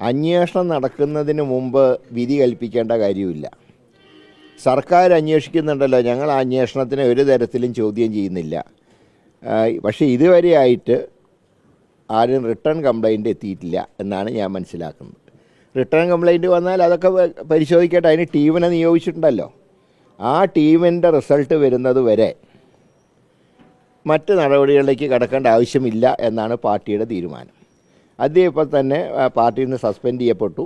അന്വേഷണം നടക്കുന്നതിന് മുമ്പ് വിധി കൽപ്പിക്കേണ്ട കാര്യമില്ല. സർക്കാർ അന്വേഷിക്കുന്നുണ്ടല്ലോ ഞങ്ങൾ ആ അന്വേഷണത്തിനെ ഒരു തരത്തിലും ചോദ്യം ചെയ്യുന്നില്ല. പക്ഷേ പക്ഷേ ഇതുവരെയായിട്ട് ആരും റിട്ടേൺ കംപ്ലൈന്റ് എത്തിയിട്ടില്ല എന്നാണ് ഞാൻ മനസ്സിലാക്കുന്നത്. റിട്ടേൺ കംപ്ലൈന്റ് വന്നാൽ അതൊക്കെ പരിശോധിക്കട്ടെ അതിന് ടീമിനെ നിയോഗിച്ചിട്ടുണ്ടല്ലോ. ആ ടീമിന്റെ റിസൾട്ട് വരുന്നത് വരെ മറ്റ് നടപടികളിലേക്ക് കടക്കേണ്ട ആവശ്യമില്ല എന്നാണ് പാർട്ടിയുടെ തീരുമാനം. അദ്ദേഹം ഇപ്പോൾ തന്നെ പാർട്ടിയിൽ നിന്ന് സസ്പെൻഡ് ചെയ്യപ്പെട്ടു.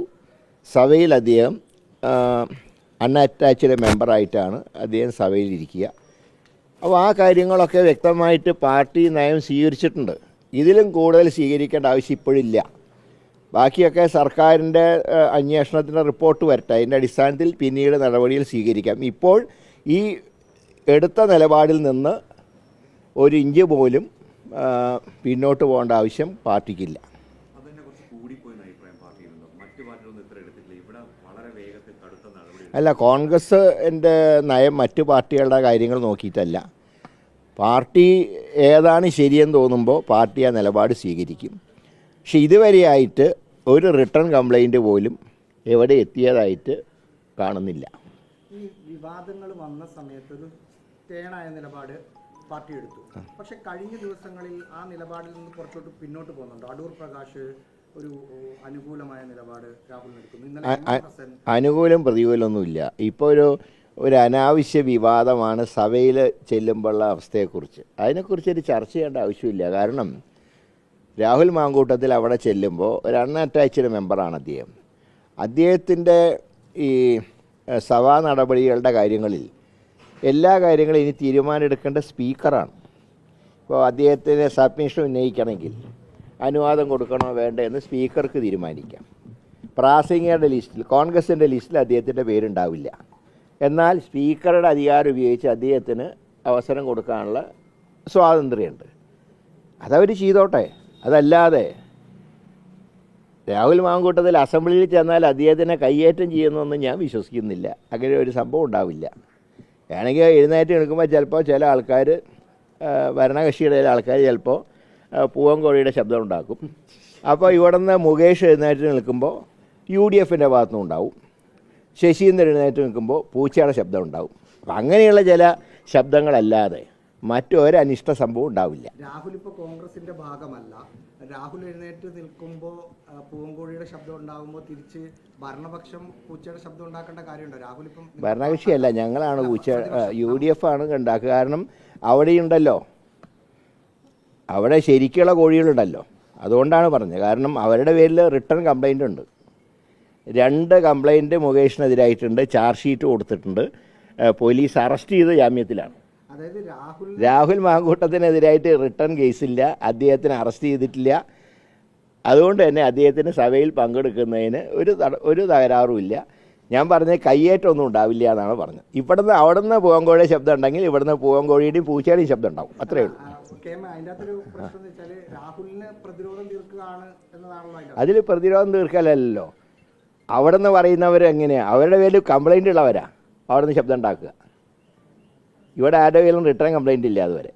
സഭയിൽ അദ്ദേഹം അൺഅറ്റാച്ച്ഡ് മെമ്പറായിട്ടാണ് അദ്ദേഹം സഭയിലിരിക്കുക അപ്പോൾ ആ കാര്യങ്ങളൊക്കെ വ്യക്തമായിട്ട് പാർട്ടി നയം സ്വീകരിച്ചിട്ടുണ്ട്. ഇതിലും കൂടുതൽ സ്വീകരിക്കേണ്ട ആവശ്യം ഇപ്പോഴില്ല. ബാക്കിയൊക്കെ സർക്കാരിന്റെ അന്വേഷണത്തിന്റെ റിപ്പോർട്ട് വരട്ടെ. അതിന്റെ അടിസ്ഥാനത്തിൽ പിന്നീട് നടപടികൾ സ്വീകരിക്കാം. ഇപ്പോൾ ഈ എടുത്ത നിലപാടിൽ നിന്ന് ഒരു ഇഞ്ച് പോലും പിന്നോട്ട് പോകേണ്ട ആവശ്യം പാർട്ടിക്കില്ല. അല്ല കോൺഗ്രസ് എന്റെ നയം മറ്റു പാർട്ടികളുടെ കാര്യങ്ങൾ നോക്കിയിട്ടല്ല. പാർട്ടി ഏതാണ് ശരിയെന്ന് തോന്നുമ്പോൾ പാർട്ടി ആ നിലപാട് സ്വീകരിക്കും. പക്ഷെ ഇതുവരെയായിട്ട് ഒരു റിട്ടേൺ കംപ്ലൈന്റ് പോലും എവിടെ എത്തിയതായിട്ട് കാണുന്നില്ല. ഈ വിവാദങ്ങൾ വന്ന സമയത്ത് ഒരു ടേണായ നിലപാട് പാർട്ടി എടുത്തു. പക്ഷെ കഴിഞ്ഞ ദിവസങ്ങളിൽ ആ നിലപാടിൽ നിന്ന് കുറച്ചോട്ട് പിന്നോട്ട് പോകുന്നുണ്ട്? അടൂർ പ്രകാശ് ഒരു അനുകൂലമായ നിലപാട് എടുക്കുന്നു. അനുകൂലം പ്രതികൂലമൊന്നുമില്ല. ഇപ്പോൾ ഒരു ഒരു അനാവശ്യ വിവാദമാണ് സഭയിൽ ചെല്ലുമ്പോഴുള്ള അവസ്ഥയെക്കുറിച്ച്. അതിനെക്കുറിച്ച് ഒരു ചർച്ച ചെയ്യേണ്ട ആവശ്യമില്ല. കാരണം രാഹുൽ മാങ്കൂട്ടത്തിൽ അവിടെ ചെല്ലുമ്പോൾ ഒരു അൺഅറ്റാച്ച്ഡ് മെമ്പറാണ് അദ്ദേഹം. അദ്ദേഹത്തിന്റെ ഈ സഭാ നടപടികളുടെ കാര്യങ്ങളിൽ എല്ലാ കാര്യങ്ങളും ഇനി തീരുമാനമെടുക്കേണ്ട സ്പീക്കറാണ്. ഇപ്പോൾ അദ്ദേഹത്തിന് സബ്മിഷൻ ഉന്നയിക്കണമെങ്കിൽ അനുവാദം കൊടുക്കണോ വേണ്ടോ എന്ന് സ്പീക്കർക്ക് തീരുമാനിക്കാം. പ്രാസിംഗയുടെ ലിസ്റ്റിൽ കോൺഗ്രസിന്റെ ലിസ്റ്റിൽ അദ്ദേഹത്തിന്റെ പേരുണ്ടാവില്ല. എന്നാൽ സ്പീക്കറുടെ അധികാരം ഉപയോഗിച്ച് അദ്ദേഹത്തിന് അവസരം കൊടുക്കാനുള്ള സ്വാതന്ത്ര്യമുണ്ട്. അതവർ ചെയ്തോട്ടെ. അതല്ലാതെ രാഹുൽ മാങ്കൂട്ടത്തിൽ അസംബ്ലിയിൽ ചെന്നാൽ അദ്ദേഹത്തിനെ കയ്യേറ്റം ചെയ്യുന്നൊന്നും ഞാൻ വിശ്വസിക്കുന്നില്ല. അങ്ങനെ ഒരു സംഭവം ഉണ്ടാവില്ല. വേണമെങ്കിൽ എഴുന്നേറ്റ് എടുക്കുമ്പോൾ ചിലപ്പോൾ ചില ആൾക്കാർ ഭരണകക്ഷിയുടെ ആൾക്കാർ ചിലപ്പോൾ പൂവൻകോഴിയുടെ ശബ്ദം ഉണ്ടാക്കും അപ്പോൾ ഇവിടെ നിന്ന് മുകേഷ് എഴുന്നേറ്റ് നിൽക്കുമ്പോൾ യു ഡി എഫിന്റെ ഭാഗത്തുനിന്ന് ഉണ്ടാവും. ശശീന്ദ്രൻ എഴുന്നേറ്റ് നിൽക്കുമ്പോൾ പൂച്ചയുടെ ശബ്ദം ഉണ്ടാവും അപ്പം അങ്ങനെയുള്ള ചില ശബ്ദങ്ങളല്ലാതെ മറ്റൊരു അനിഷ്ട സംഭവം ഉണ്ടാവില്ല. രാഹുൽ ഇപ്പോൾ കോൺഗ്രസിന്റെ ഭാഗമല്ല. രാഹുൽ എഴുന്നേറ്റ് നിൽക്കുമ്പോൾ പൂവൻകോഴിയുടെ ശബ്ദം ഉണ്ടാകുമ്പോൾ തിരിച്ച് ഭരണപക്ഷം പൂച്ചയുടെ ശബ്ദം ഉണ്ടാക്കേണ്ട കാര്യമുണ്ടോ? രാഹുൽ ഇപ്പം ഭരണകക്ഷിയല്ല ഞങ്ങളാണ് പൂച്ച യു ഡി എഫ് ആണ് ഉണ്ടാക്കുക. കാരണം അവിടെയുണ്ടല്ലോ അവിടെ ശരിക്കുള്ള കോഴികളുണ്ടല്ലോ. അതുകൊണ്ടാണ് പറഞ്ഞത്. കാരണം അവരുടെ പേരിൽ റിട്ടേൺ കംപ്ലൈന്റ് ഉണ്ട്. രണ്ട് കംപ്ലൈന്റ് മുകേഷിനെതിരായിട്ടുണ്ട്. ചാർജ് ഷീറ്റ് കൊടുത്തിട്ടുണ്ട്. പോലീസ് അറസ്റ്റ് ചെയ്ത് ജാമ്യത്തിലാണ്. അതായത് രാഹുൽ രാഹുൽ മാങ്കൂട്ടത്തിനെതിരായിട്ട് റിട്ടേൺ കേസില്ല. അദ്ദേഹത്തിന് അറസ്റ്റ് ചെയ്തിട്ടില്ല. അതുകൊണ്ട് തന്നെ അദ്ദേഹത്തിന് സഭയിൽ പങ്കെടുക്കുന്നതിന് ഒരു ഒരു തകരാറുമില്ല ഞാൻ പറഞ്ഞത് കയ്യേറ്റമൊന്നും ഉണ്ടാവില്ല എന്നാണ് പറഞ്ഞത്. ഇവിടുന്ന് അവിടുന്ന് പൂവങ്കോഴിയുടെ ശബ്ദം ഉണ്ടെങ്കിൽ ഇവിടുന്ന് പൂവങ്കോഴിയുടെയും പൂച്ചയുടെയും ശബ്ദം ഉണ്ടാവും. അത്രയേ ഉള്ളൂ. അതിൽ പ്രതിരോധം തീർക്കലല്ലോ. അവിടെ നിന്ന് പറയുന്നവർ എങ്ങനെയാണ് അവരുടെ പേരിൽ കംപ്ലൈന്റ് ഉള്ളവരാ. അവിടെ നിന്ന് ശബ്ദം ഉണ്ടാക്കുക. ഇവിടെ ആരുടെ പേരിലും റിട്ടേൺ കംപ്ലൈന്റ് ഇല്ല അതുവരെ.